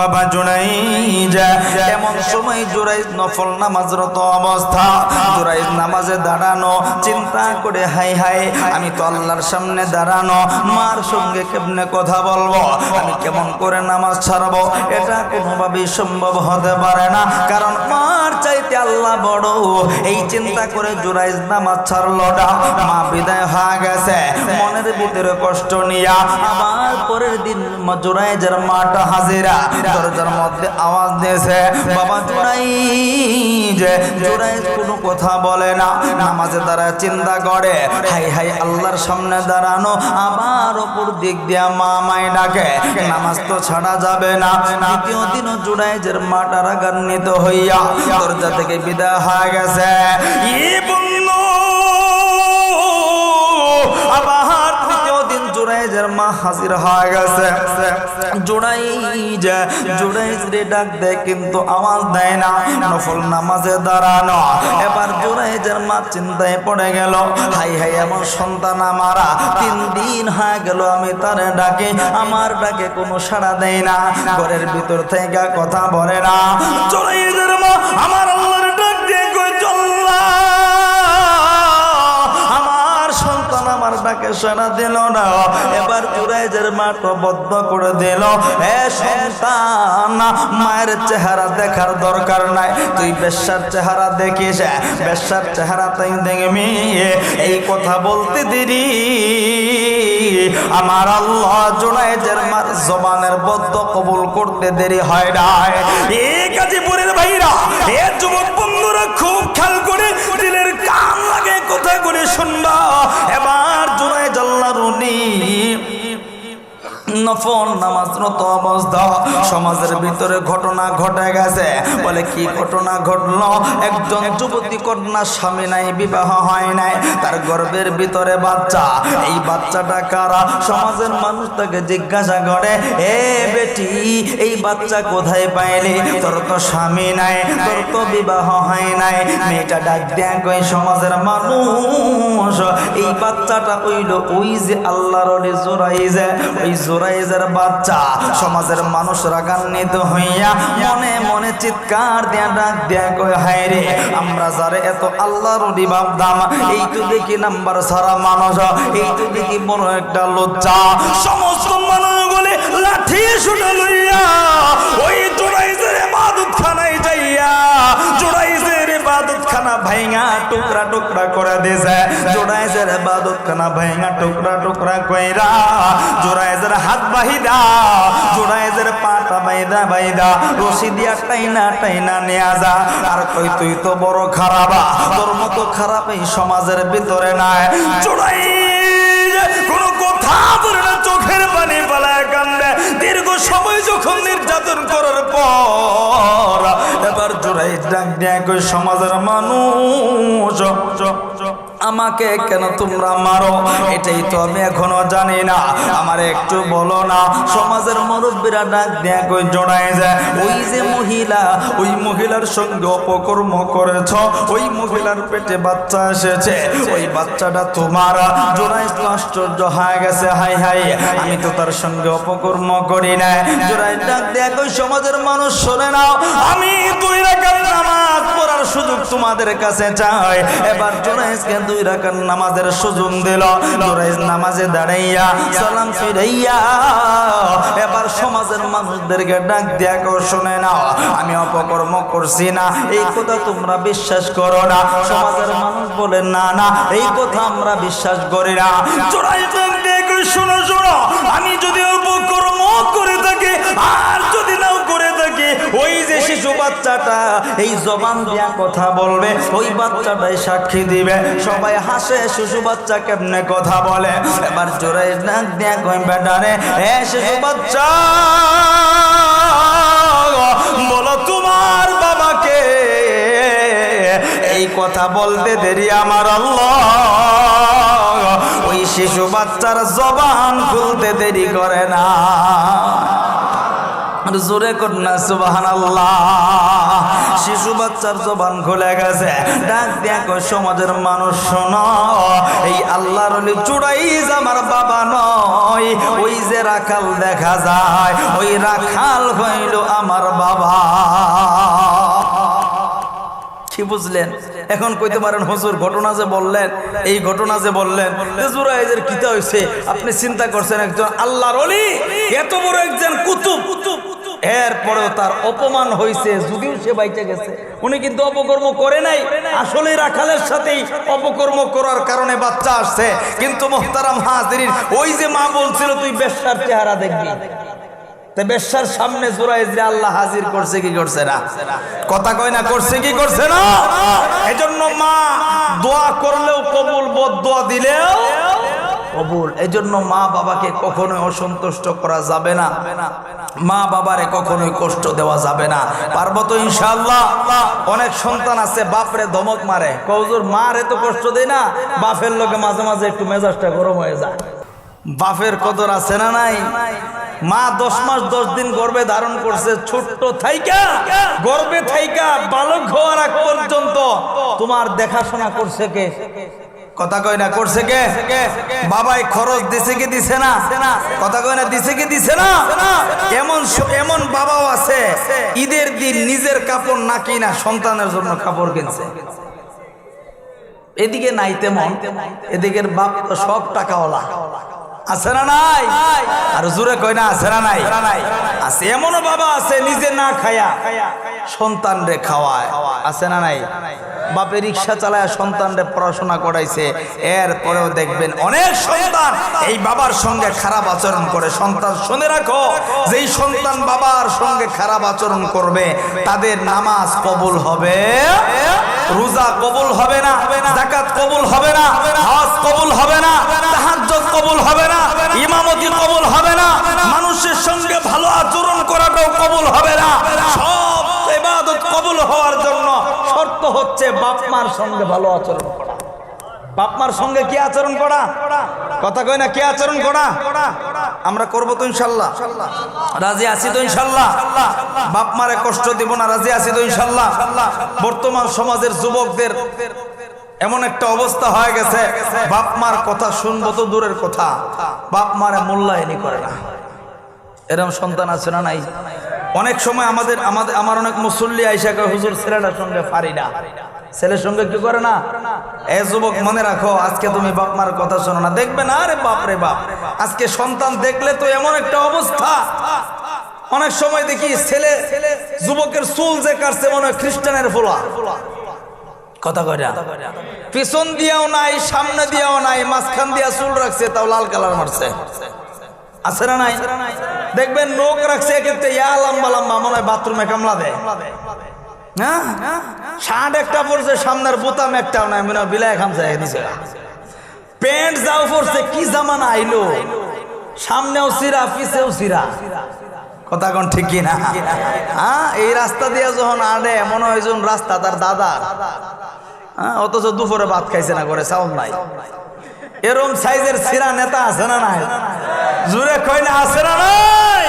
বাবা জোড়াই যা এমন সময় নফল নামাজরত অবস্থা। নামাজে দাঁড়ানো, চিন্তা করে হাই হাই, আমি তো আল্লাহর সামনে দাঁড়ানো, মার সঙ্গে কেমনে কথা বলব? আমি কেমন করে নামাজ ছাড়বো? এটা কোনোভাবেই সম্ভব হতে পারে না, কারণ মার চাইতে আল্লাহ বড়। এই চিন্তা করে জোড়াই নামাজ ছাড়লো না, মা বিদায় হয়ে গেছে। মনের ভিতরে কষ্ট নিয়া, আবার পরের দিন জোড়াইজের মাটা হাজিরা। দরজার মধ্যে আওয়াজ দিয়েছে, বাবা জোড়াই যে, জোড়াই কোনো কথা বলে না, নামাজে দ্বারা চিন্তা করে, হাই হাই আল্লাহর সামনে দাঁড়ানো আবার অপর দিক দিয়া মা মাই ডাকে, নামাজ তো ছাড়া যাবে না, দ্বিতীয় দিনও জোড়াইজের মাটা রাগান্বিত হইয়া, দরজা থেকে বিদায় হয়ে গেছে জোড়াইজের মা হাজির হয়ে গেছে। জোড়াই যে জোড়াই রে ডাক দেয়, কিন্তু আওয়াজ দেয় না, নফল নামাজে দাঁড়ানো। এবার জোড়াইজের মা চিন্তায় পড়ে গেল, হাই হাই, আমার সন্তান আমারা, তিন দিন হয়ে গেল, আমি তার ডাকে, আমার ডাকে কোনো সাড়া দেয় না, ঘরের ভিতর থেকে কথা বলে না। জোড়াইজের মা আমার সাড়া দিল না। এবার জুরাইজের মাটো বদ্ধ করে দিল। এ সন্তান, মায়ের চেহারা দেখার দরকার নাই। তুই বেশ্যার চেহারা দেখিস, বেশ্যার চেহারা তাই দেখবি। এই কথা বলতে দেরি। আমার আল্লাহ জুরাইজের মার জবানের বদ্ধ কবুল করতে দেরি হয় না এ গাজীপুরের ভাইরা, এ যুবক বন্ধুরা, খুব খেয়াল করে নফল সমাজের ভিতরে ঘটনা ঘটে গেছে। বলে কি ঘটনা ঘটলো? একজন যুবতী কন্যা স্বামী নাই, বিবাহ হয় নাই, তার গর্ভের ভিতরে বাচ্চা। এই বাচ্চাটা কারা? সমাজের মানুষ তাকে জিজ্ঞাসা করে, এ বেটি, এই বাচ্চা কোথায় পাইলি? তোর তো স্বামী নাই, তোর তো বিবাহ হয় নাই। মেয়েটা ডাক দেয়া কই সমাজের মানুষ, এই বাচ্চাটা হইল ওই যে আল্লাহর জোরাইজে, ওই জোরাইজের বাচ্চা। সমাজের মানুষ রাগান্বিত হইয়া মনে মনে চিৎকার দেয়া ডাক দেয়া কই হায় রে, আমরা যারে এত আল্লাহর ভাবতাম এই তো দেখি নাম্বার সারা মানুষ, এই তো দেখি বড় একটা লজ্জা। সমস্ত মানুষ মানুষগুলি লাঠি শুনে লইয়া ওই জোরাইজের মাদুত খানায় যাইয়া ইবাদত খানা ভাইঙা টুকরা টুকরা করে ইবাদত খানা ভাইঙা টুকরা টুকরা কইরা হাত বাহিদা পাটা বাইদা বাইদা রশি দিয়া টাইনা টাইনা নিয়া যা। আর কই, তুই তো বড় খারাপা তোর মতো খারাপ এই সমাজের ভিতরে নাই। জোড়াই কোনো কথা ডাক কই সমাজের মানুষ আমাকে কেন তোমরা মারো? এটাই তো আমি এখনও জানি না। আমার একটু বলো না, সমাজের মুরব্বীরা ডাক দেয়া কই জড়াই যায়। ওই যে মহিলা, ওই মহিলার সঙ্গে অপকর্ম করেছ, ওই মহিলার পেটে বাচ্চা এসেছে। ওই বাচ্চাটা তোমার জোড়াই আশ্চর্য হয়ে গেছে, হাই হাই। আমি তো তার সঙ্গে অপকর্ম করি না জোড়াই ডাক দেয়া কই, সমাজের মানুষ শোনে নাও। আমি দুই রাকাত নামাজ পড়ার সুযোগ তোমাদের কাছে চাই। এবার জোড়াইজকে দুই রাকাত নামাজের সুযোগ দিল। নামাজে দাঁড়াইয়া সালাম ফিরাইয়া এবার সমাজের মানুষদেরকে ডাক শুনে আমি অপকর্ম করছি না এই কথা তোমরা বিশ্বাস করো না। সমাজের মানুষ বলে না না এই কথা আমরা বিশ্বাস করি না। কই, শোনো শোনো আমি যদি অপকর্ম করে থাকি আর বাচ্চাটা এই জবান দিয়া কথা বলবে, ওই বাচ্চাটাই সাক্ষী দিবে। সবাই হাসে, শিশু বাচ্চা কেমনে কথা বলে? এবার জোরে ডাক দিয়া কই বেটারে এ শিশু বাচ্চা, বলো তোমার বাবাকে, এই কথা বলতে দেরি আমার আল্লাহ। ওই শিশু বাচ্চার জবান খুলতে দেরি করে না। জোরে কন্যা সুবাহান শিশু বাচ্চার জবান খুলে গেছে। ডাক কই সমাজের মানুষ, শোনো, এই আল্লাহর আমার বাবা নয়। ওই যে রাখাল দেখা যায়, ওই রাখাল হইল আমার বাবা। বুঝলেন? এখন কইতে পারেন, হুজুর, ঘটনা যে বললেন, এই ঘটনা যে বললেন কিতা হইছে, আপনি চিন্তা করছেন একজন আল্লাহর এত বড় একজন কুতুব কুতুব এরপরেও তার অপমান হয়েছে যদিও সে বাইচে গেছে। উনি কিন্তু অপকর্ম করে নাই। আসলে রাখালের সাথেই অপকর্ম করার কারণে বাচ্চা আসছে। কিন্তু মোহতারাম হাজির ওই যে মা বলছিল, তুই বেশ্যার চেহারা দেখবি। বেশ্যার সামনে যে আল্লাহ হাজির করছে, কি করছে না? কথা কয় না, করছে কি করছে না? এজন্য মা দোয়া করলেও কবুল, বদ দোয়া দিলেও কবুল। এজন্য মা বাবাকে কখনোই অসন্তুষ্ট করা যাবে না। মা বাবারে কখনোই কষ্ট দেওয়া যাবে না। পারব তো ইনশাল্লাহ অনেক সন্তান আছে, বাপরে ধমক মারে। কৌজুর মারে তো কষ্ট দেয় না। বাপের লোকে মাঝে মাঝে একটু মেজাজটা গরম হয়ে যায়। বাপের কদর আছে না নাই? মা দশ মাস দশ দিন গর্বে ধারণ করছে, ছোট্ট থাইকা। গর্বে থাইকা, বালক হওয়ার পর্যন্ত তোমার দেখাশোনা করছে কে? কথা কয় না, করছে কে? বাবাই খরচ দিছে কি দিছে না? কথা কয় না, দিছে কি দিছে না? এমন এমন বাবাও আছে, ঈদের দিন নিজের কাপড় না কিনা সন্তানের জন্য কাপড় কিনছে। এদিকে নাই তেমন, এদিকের বাপ তো সব টাকাওয়ালা। আছে না নাই? আর জুড়ে কয় না, আছে না নাই? আছে, এমনও বাবা আছে, নিজে না খায়া সন্তান রে খাওয়ায়। আছে না নাই? বাপে রিক্সা চালায় সন্তানরে পড়াশোনা করাইছে। এরপরেও দেখবেন অনেক সন্তান এই বাবার সঙ্গে খারাপ আচরণ করে। সন্তান শুনে রাখো, যেই সন্তান বাবার সঙ্গে খারাপ আচরণ করবে, তাদের নামাজ কবুল হবে, রোজা কবুল হবে না জাকাত কবুল হবে না, হজ কবুল হবে না হচ্ছে বাপ মার সঙ্গে ভালো আচরণ করা। বাপ মার সঙ্গে কি আচরণ করা? কথা কই না, কি আচরণ করা? আমরা করব তো ইনশাল্লাহ। রাজি আছি তো ইনশাল্লাহ। বাপ মারে কষ্ট দিব না, রাজি আছি তো ইনশাল্লাহ। বর্তমান সমাজের যুবকদের এমন একটা অবস্থা হয়ে গেছে বাপ মার কথা শুনব তো দূরের কথা। বাপ মারে করে না। এরকম সন্তান আছে না নাই? অনেক সময় আমাদের আমাদের, আমার অনেক মুসল্লি আইসা কয়, হুজুর, ছেলেটার সঙ্গে পারি না। ছেলের সঙ্গে কি করে না? এ যুবক, মনে রাখো, আজকে তুমি বাপ মার কথা শোনো না। দেখবে না, আরে বাপ রে বাপ। আজকে সন্তান দেখলে তো এমন একটা অবস্থা। অনেক সময় দেখি ছেলে, যুবকের চুল যে কাটছে, মনে হয় খ্রিস্টানের ফোলা। কথা কয় না? পিছন দিয়াও নাই, সামনে দিয়াও নাই, মাঝখান দিয়া চুল রাখছে, তাও লাল কালার মারছে। আছে নাই? দেখবেন নোক রাখছে এক্ষেত্রে, ইয়া লম্বা লম্বা, মনে হয় বাথরুমে কামলা দেয়। হ্যাঁ? একটা পড়ছে সামনের বোতাম একটাও নাই, মনে হয় বিলায় খামছে প্যান্ট যাও পড়ছে কি জামানা আইলো? সামনেও সিরা, পিছেও সিরা। কথা কোন ঠিক কি না? হ্যাঁ এই রাস্তা দিয়ে যখন আড়ে, মনে হয় রাস্তা, তার দাদার হ্যাঁ অথচ দুপুরে ভাত খাইছে না করে চাউল নাই। এরম সাইজের সিরা নেতা আছে না নাই? জুড়ে কই না আছে না নাই?